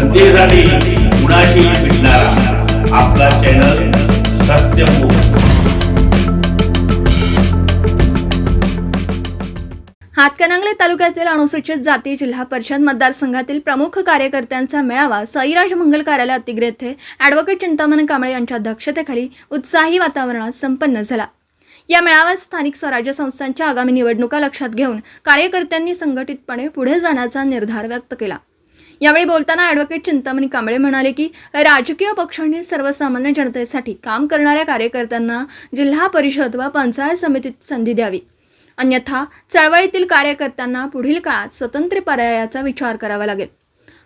जनतेसाठी कुणाशी भेटणारा. आपला चॅनल सत्यमुख हातकणंगले तालुक्यातील अनुसूचित जाती जिल्हा परिषद मतदारसंघातील प्रमुख कार्यकर्त्यांचा मेळावा सईराज मंगल कार्यालय अतिग्रेथे येथे ॲडव्होकेट चिंतामण कांबळे यांच्या अध्यक्षतेखाली उत्साही वातावरणात संपन्न झाला. या मेळाव्यात स्थानिक स्वराज्य संस्थांच्या आगामी निवडणुका लक्षात घेऊन कार्यकर्त्यांनी संघटितपणे पुढे जाण्याचा निर्धार व्यक्त केला. यावेळी बोलताना ॲडव्होकेट चिंतामणी कांबळे म्हणाले की राजकीय पक्षांनी सर्वसामान्य जनतेसाठी काम करणाऱ्या कार्यकर्त्यांना जिल्हा परिषद व पंचायत समितीत संधी द्यावी. अन्यथा चळवळीतील कार्यकर्त्यांना पुढील काळात स्वतंत्र पर्यायाचा विचार करावा लागेल.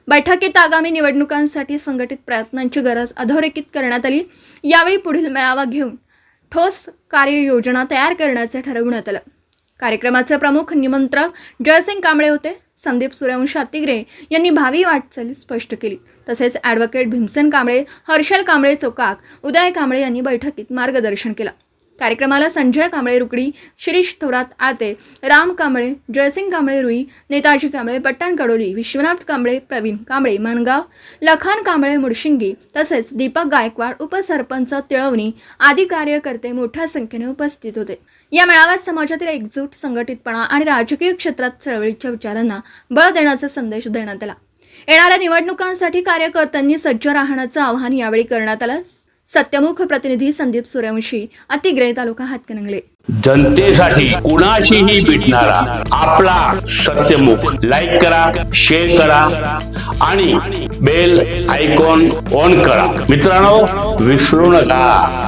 बैठकीत आगामी निवडणुकांसाठी संघटित प्रयत्नांची गरज अधोरेखित करण्यात आली. यावेळी पुढील मेळावा घेऊन ठोस कार्ययोजना तयार करण्याचे ठरवण्यात आलं. कार्यक्रमाचे प्रमुख निमंत्रक जयसिंग कांबळे होते. संदीप सूर्यवंश अतिग्रे यांनी भावी वाटचाल स्पष्ट केली. तसेच ॲडव्होकेट भीमसेन कांबळे हर्षल कांबळे चोकाक उदय कांबळे यांनी बैठकीत मार्गदर्शन केलं. कार्यक्रमाला संजय कांबळे रुकडी शिरीष थोरात आते राम कांबळे जयसिंग कांबळे रुई नेताजी कांबळे पट्टण कडोली विश्वनाथ कांबळे प्रवीण कांबळे मनगाव लखान कांबळे मुडशिंगी तसेच दीपक गायकवाड उपसरपंच तिळवणी आदी कार्यकर्ते मोठ्या संख्येने उपस्थित होते. या मेळाव्यात समाजातील एकजूट संघटितपणा आणि राजकीय क्षेत्रात चळवळीच्या विचारांना बळ देण्याचा संदेश देण्यात आला. येणाऱ्या निवडणुकांसाठी कार्यकर्त्यांनी सज्ज राहण्याचं आवाहन यावेळी करण्यात आलं. सत्यमुख प्रतिनिधी संदीप सूर्यवंशी अतिग्रे तालुका हातकणंगले. जनतेसाठी कुणाशीही भेटणारा आपला सत्यमुख लाईक करा शेअर करा आणि बेल आयकॉन ऑन करा. मित्रांनो विसरू नका.